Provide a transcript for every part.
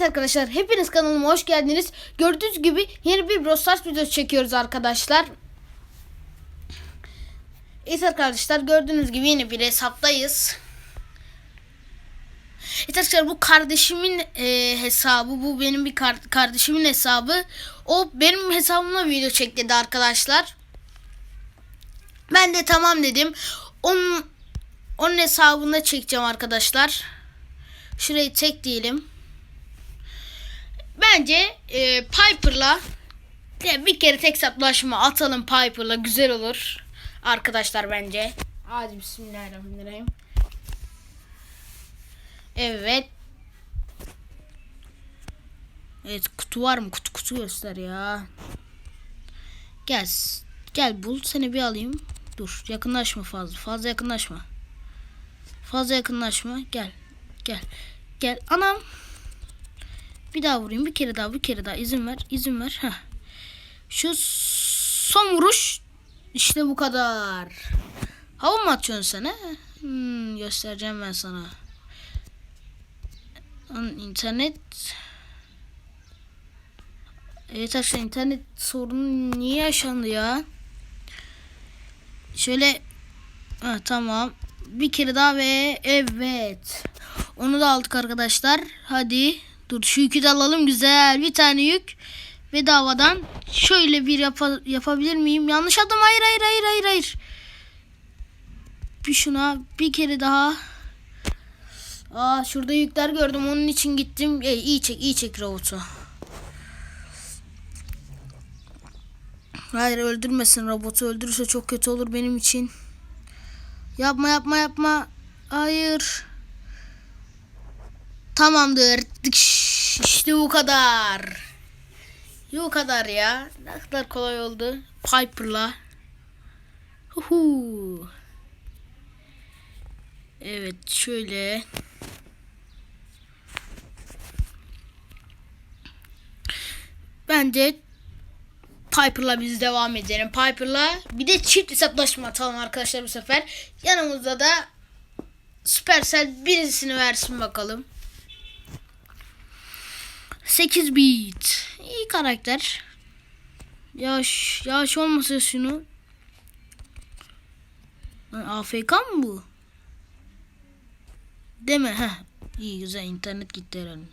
Evet arkadaşlar hepiniz kanalıma hoş geldiniz. Gördüğünüz gibi yeni bir Brawl Stars videosu çekiyoruz arkadaşlar. Evet arkadaşlar gördüğünüz gibi yeni bir hesaptayız. Evet arkadaşlar bu kardeşimin e, hesabı. Bu benim bir kar- kardeşimin hesabı. O benim hesabımla video çek dedi arkadaşlar. Ben de tamam dedim. Onun, onun hesabında çekeceğim arkadaşlar. Şurayı tek diyelim. Bence e, Piper'la bir kere tek hesaplaşma atalım Piper'la güzel olur. Arkadaşlar bence. Hadi bismillahirrahmanirrahim. Evet. Evet kutu var mı? Kutu kutu göster ya. Gel. Gel bul seni bir alayım. Dur yakınlaşma fazla. Fazla yakınlaşma. Fazla yakınlaşma. Gel. Gel. Gel. Anam. Bir daha vurayım. Bir kere daha. Bir kere daha. izin ver. izin ver. Heh. Şu son vuruş. işte bu kadar. Hava mı atıyorsun sen? Hmm, göstereceğim ben sana. İnternet Evet arkadaşlar internet sorunu niye yaşandı ya? Şöyle ha, tamam. Bir kere daha ve evet. Onu da aldık arkadaşlar. Hadi. Dur şu yükü de alalım güzel. Bir tane yük. Bedavadan şöyle bir yapa- yapabilir miyim? Yanlış adım. Hayır hayır hayır hayır hayır. Bir şuna bir kere daha. Aa şurada yükler gördüm. Onun için gittim. E, iyi çek iyi çek robotu. Hayır öldürmesin robotu. Öldürürse çok kötü olur benim için. Yapma yapma yapma. Hayır. Tamamdır. İşte bu kadar. Bu kadar ya. Ne kadar kolay oldu. Piper'la. Huhu. Evet şöyle. Bence Piper'la biz devam edelim. Piper'la bir de çift hesaplaşma atalım arkadaşlar bu sefer. Yanımızda da Supercell birisini versin bakalım. 8 bit. İyi karakter. Yaş, yaş olmasa şunu. Lan AFK mı bu? Deme ha. İyi güzel internet gitti herhalde.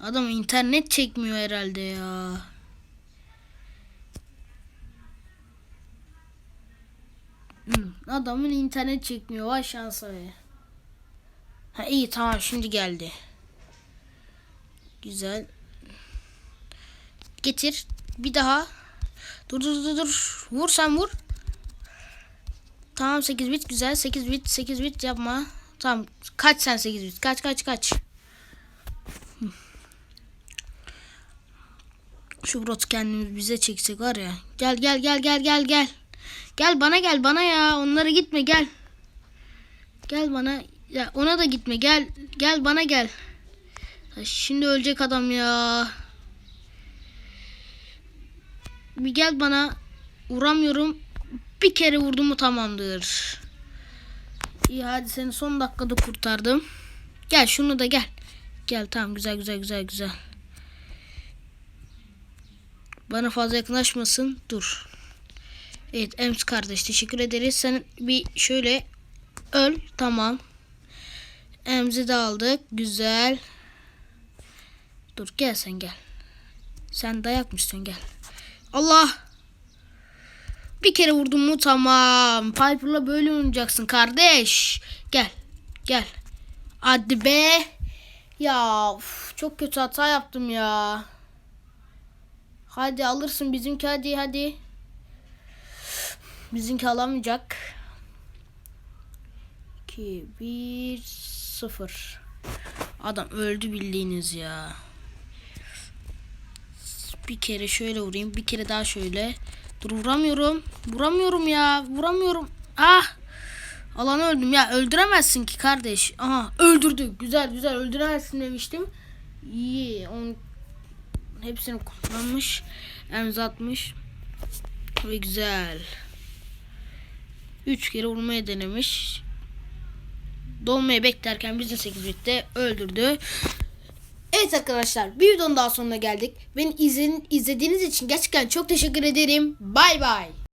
Adam internet çekmiyor herhalde ya. Hmm, Adamın internet çekmiyor. Vay şansa be. Ha iyi tamam şimdi geldi. Güzel. Getir. Bir daha. Dur dur dur dur. Vur sen vur. Tamam 8 bit güzel. 8 bit 8 bit yapma. Tamam. Kaç sen 8 bit. Kaç kaç kaç. Şu brot kendimiz bize çeksek var ya. Gel gel gel gel gel gel. Gel bana gel bana ya. Onlara gitme gel. Gel bana. Ya ona da gitme gel. Gel bana gel. Şimdi ölecek adam ya. Bir gel bana. Vuramıyorum. Bir kere vurdum mu tamamdır. İyi hadi seni son dakikada kurtardım. Gel şunu da gel. Gel tamam güzel güzel güzel güzel. Bana fazla yakınlaşmasın. Dur. Evet Ems kardeş teşekkür ederiz. Sen bir şöyle öl. Tamam. Ems'i de aldık. Güzel. Dur gel sen gel. Sen dayak mı istiyorsun gel. Allah. Bir kere vurdum mu tamam. Piper'la böyle oynayacaksın kardeş. Gel. Gel. Hadi be. Ya uf, çok kötü hata yaptım ya. Hadi alırsın bizimki hadi hadi. Bizimki alamayacak. 2 1 0 Adam öldü bildiğiniz ya. Bir kere şöyle vurayım. Bir kere daha şöyle. Dur vuramıyorum. Vuramıyorum ya. Vuramıyorum. Ah. Alan öldüm ya. Öldüremezsin ki kardeş. Aha öldürdü. Güzel güzel öldüremezsin demiştim. İyi. Onun hepsini kullanmış. Emza atmış. Ve güzel. Üç kere vurmaya denemiş. Dolmayı beklerken bizim 8 bitti. Öldürdü. Evet arkadaşlar bir videonun daha sonuna geldik. Beni izlediğiniz için gerçekten çok teşekkür ederim. Bay bay.